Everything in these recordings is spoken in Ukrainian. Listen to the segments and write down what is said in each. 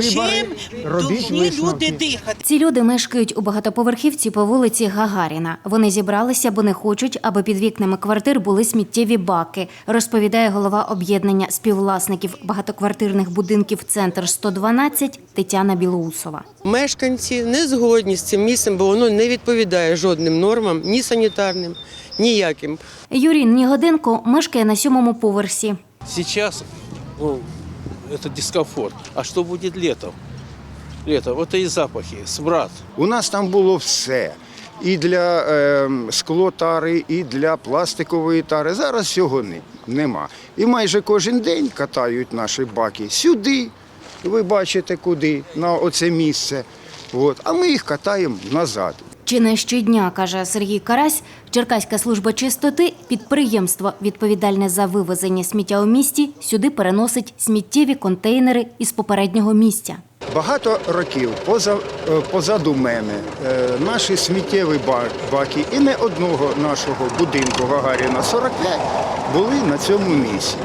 Чим повинні люди дихати? Ці люди мешкають у багатоповерхівці по вулиці Гагаріна. Вони зібралися, бо не хочуть, аби під вікнами квартир були сміттєві баки, розповідає голова об'єднання співвласників багатоквартирних будинків Центр 112 Тетяна Білоусова. Мешканці не згодні з цим місцем, бо воно не відповідає жодним нормам, ні санітарним, ніяким. Юрій Нігоденко мешкає на сьомому поверсі. Сейчас ну, это дискомфорт. А что будет летом? Летом, это и запахи, смрад. У нас там було все. І для е, склотари, і для пластикової тари. Зараз цього не, нема. І майже кожен день катають наші баки сюди. Ви бачите куди, на оце місце. От. А ми їх катаємо назад. Чи не щодня, каже Сергій Карась, Черкаська служба чистоти, підприємство, відповідальне за вивезення сміття у місті, сюди переносить сміттєві контейнери із попереднього місця. Багато років поза, е, позаду мене е, наші сміттєві ба- баки і не одного нашого будинку Гагаріна 45 були на цьому місці.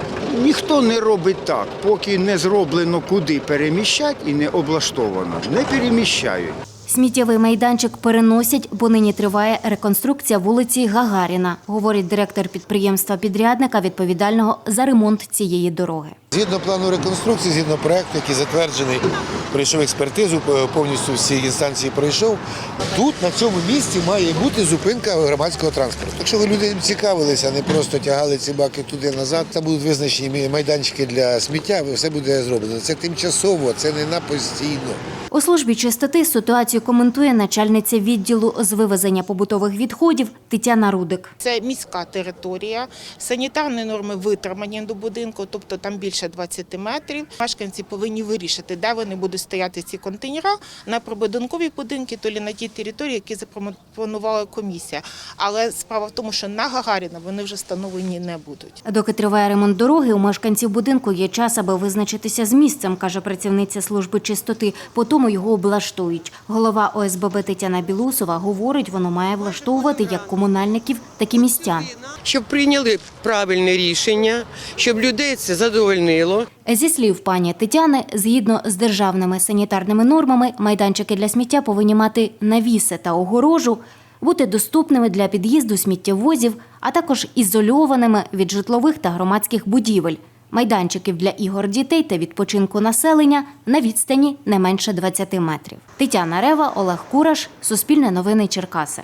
Ніхто не робить так, поки не зроблено куди переміщать і не облаштовано. Не переміщають. Сміттєвий майданчик переносять, бо нині триває реконструкція вулиці Гагаріна, говорить директор підприємства-підрядника, відповідального за ремонт цієї дороги. Згідно плану реконструкції, згідно проекту, який затверджений, пройшов експертизу, повністю всі інстанції пройшов. Тут на цьому місці має бути зупинка громадського транспорту. Якщо ви люди цікавилися, не просто тягали ці баки туди назад, там будуть визначені майданчики для сміття, все буде зроблено. Це тимчасово, це не на постійно. У службі чистоти ситуацію коментує начальниця відділу з вивезення побутових відходів Тетяна Рудик. Це міська територія, санітарні норми витримані до будинку, тобто там більше 20 метрів. Мешканці повинні вирішити, де вони будуть стояти ці контейнери, на прибудинкові будинки, то лі на ті території, які запропонувала комісія. Але справа в тому, що на Гагаріна вони вже встановлені не будуть. Доки триває ремонт дороги, у мешканців будинку є час, аби визначитися з місцем, каже працівниця служби чистоти. По тому його облаштують. Голова ОСББ Тетяна Білусова говорить, воно має влаштовувати як комунальників, так і містян. Щоб прийняли правильне рішення, щоб людей це задовольнило. Зі слів пані Тетяни, згідно з державними санітарними нормами, майданчики для сміття повинні мати навіси та огорожу, бути доступними для під'їзду сміттєвозів, а також ізольованими від житлових та громадських будівель. Майданчиків для ігор дітей та відпочинку населення на відстані не менше 20 метрів. Тетяна Рева, Олег Кураш, Суспільне новини Черкаси.